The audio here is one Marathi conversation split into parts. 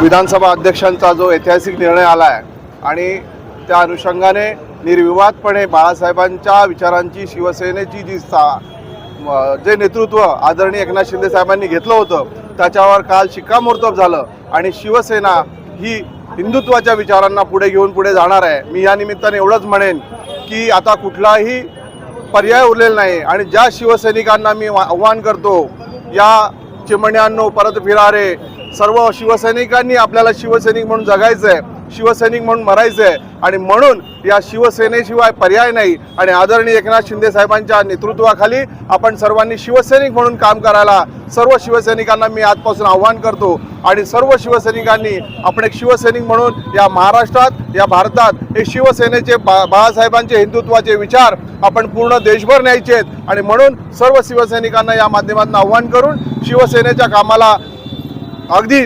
विधानसभा अध्यक्षांचा जो ऐतिहासिक निर्णय आला आहे आणि त्या अनुषंगाने निर्विवादपणे बाळासाहेबांच्या विचारांची शिवसेनेची जी सा जे नेतृत्व आदरणीय एकनाथ शिंदे साहेबांनी घेतलं होतं त्याच्यावर काल शिक्कामोर्तब झालं आणि शिवसेना ही हिंदुत्वाच्या विचारांना पुढे घेऊन पुढे जाणार आहे. मी या निमित्ताने एवढंच म्हणेन की आता कुठलाही पर्याय उरलेला नाही आणि ज्या शिवसैनिकांना मी वा- आव्हान करतो या चिमण्यांनो परत फिरारे सर्व शिवसैनिकांनी आपल्याला शिवसैनिक म्हणून जगायचं आहे शिवसैनिक म्हणून मरायचं आहे आणि म्हणून या शिवसेनेशिवाय पर्याय नाही. आणि आदरणीय एकनाथ शिंदे साहेबांच्या नेतृत्वाखाली आपण सर्वांनी शिवसैनिक म्हणून काम करायला सर्व शिवसैनिकांना मी आजपासून आव्हान करतो आणि सर्व शिवसैनिकांनी आपण एक शिवसैनिक म्हणून या महाराष्ट्रात या भारतात हे शिवसेनेचे बा बाळासाहेबांचे हिंदुत्वाचे विचार आपण पूर्ण देशभर न्यायचे आहेत आणि म्हणून सर्व शिवसैनिकांना या माध्यमातून आव्हान करून शिवसेनेच्या कामाला अगदी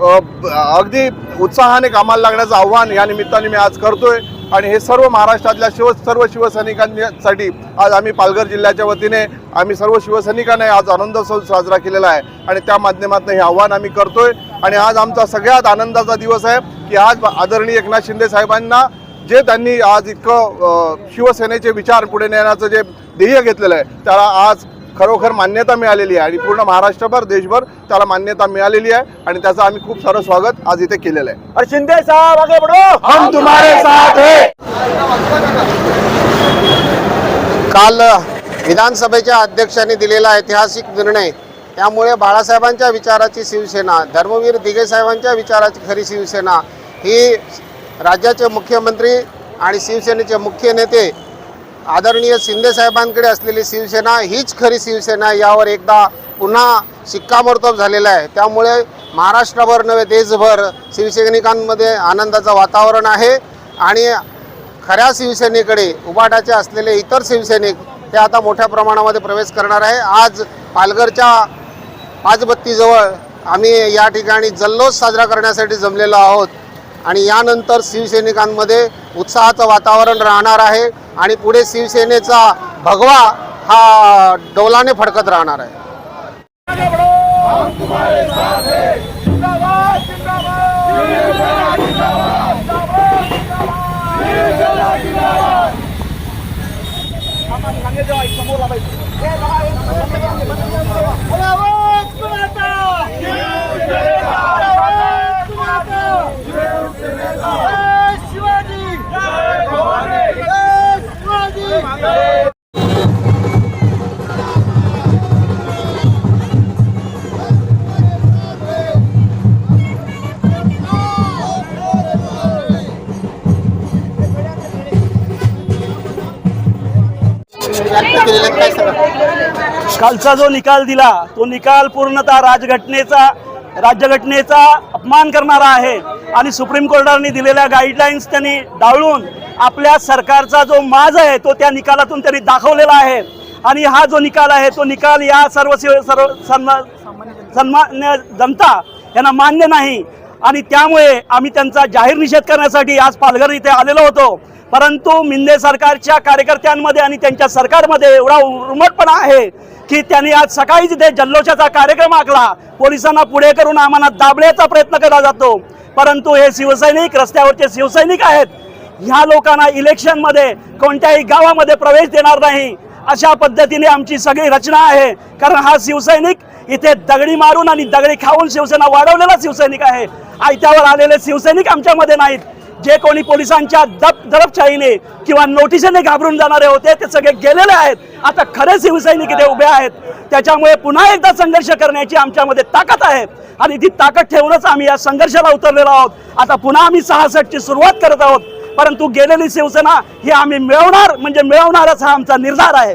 अगदी उत्साहाने कामाला लागण्याचं आव्हान या निमित्ताने मी आज करतोय. आणि हे सर्व महाराष्ट्रातल्या शिव सर्व शिवसैनिकांसाठी आज आम्ही पालघर जिल्ह्याच्या वतीने आम्ही सर्व शिवसैनिकांनी आज आनंदोत्सव साजरा केलेला आहे. आणि त्या माध्यमातून हे आव्हान आम्ही करतोय. आणि आज आमचा सगळ्यात आनंदाचा दिवस आहे की आज आदरणीय एकनाथ शिंदे साहेबांना जे त्यांनी आज इतकं शिवसेनेचे विचार पुढे नेण्याचं जे ध्येय घेतलेलं आहे त्याला आज खरोखर मान्यता मिळालेली आहे आणि पूर्ण महाराष्ट्रभर देशभर त्याला मान्यता मिळालेली आहे आणि त्याचं आम्ही खूप सारं स्वागत आज इथे केलेलं आहे. और शिंदे साहब आगे बढ़ो! हम तुम्हारे साथ हैं। काल विधानसभेच्या अध्यक्षांनी दिलेला ऐतिहासिक निर्णय त्यामुळे बाळासाहेबांच्या विचाराची शिवसेना धर्मवीर दिघे साहेबांच्या विचाराची खरी शिवसेना ही राज्याचे मुख्यमंत्री आणि शिवसेनेचे मुख्य नेते आदरणीय शिंदे साहेबांकडे असलेली शिवसेना हीच खरी शिवसेना यावर एकदा पुन्हा शिक्कामोर्तब झालेला आहे. त्यामुळे महाराष्ट्रभर नव्हे देशभर शिवसैनिकांमध्ये आनंदाचं वातावरण आहे. आणि खऱ्या शिवसेनेकडे उबाटाचे असलेले इतर शिवसैनिक ते आता मोठ्या प्रमाणामध्ये प्रवेश करणार आहे. आज पालघरच्या पाचबत्तीजवळ आम्ही या ठिकाणी जल्लोष साजरा करण्यासाठी जमलेलो आहोत. आणि यानंतर शिवसैनिकांमध्ये उत्साहाचं वातावरण राहणार आहे. आणि पुढे शिवसेनेचा भगवा हा डोलाने फडकत राहणार आहे आगे कालचा जो निकाल दिला तो निकाल पूर्णतः राजघटनेचा राज्यघटनेचा अपमान करणारा आहे. आणि सुप्रीम कोर्टाने दिलेल्या गाईडलाईन्स त्यांनी डाळून आपल्या सरकारचा जो माज आहे तो त्या निकालातून त्यांनी दाखवलेला आहे. आणि हा जो निकाल आहे तो निकाल या सर्व सर्व सन्मा सन्मान्य जनता यांना मान्य नाही. आणि त्यामुळे आम्ही त्यांचा जाहीर निषेध करण्यासाठी आज पालघर इथे आलेलो होतो. परंतु मिंदे सरकारच्या कार्यकर्त्यांमध्ये आणि त्यांच्या सरकारमध्ये एवढा उर्मटपणा आहे की त्यांनी आज सकाळी तिथे जल्लोषाचा कार्यक्रम आखला पोलिसांना पुढे करून आम्हाला दाबण्याचा प्रयत्न केला जातो. परंतु हे शिवसैनिक रस्त्यावरचे शिवसैनिक आहेत. ह्या लोकांना इलेक्शनमध्ये कोणत्याही गावामध्ये प्रवेश देणार नाही. अशा पद्धतीने आमची सगळी रचना आहे. कारण हा शिवसैनिक इथे दगडी मारून आणि दगडी खाऊन शिवसेना वाढवलेला शिवसैनिक आहे. आयत्यावर आलेले शिवसैनिक आमच्यामध्ये नाहीत. जे कोणी पोलिसांच्या दप दडपशाहीने किंवा नोटिसेने घाबरून जाणारे होते ते सगळे गेलेले आहेत. आता खरे शिवसैनिक इथे उभे आहेत. त्याच्यामुळे पुन्हा एकदा संघर्ष करण्याची आमच्यामध्ये ताकद आहे. आणि ती ताकद ठेवूनच आम्ही या संघर्षाला उतरलेलो आहोत. आता पुन्हा आम्ही सहासष्टची सुरुवात करत आहोत. परंतु गेलेली शिवसेना ही आम्ही मिळवणार म्हणजे मिळवणारच हा आमचा निर्धार आहे.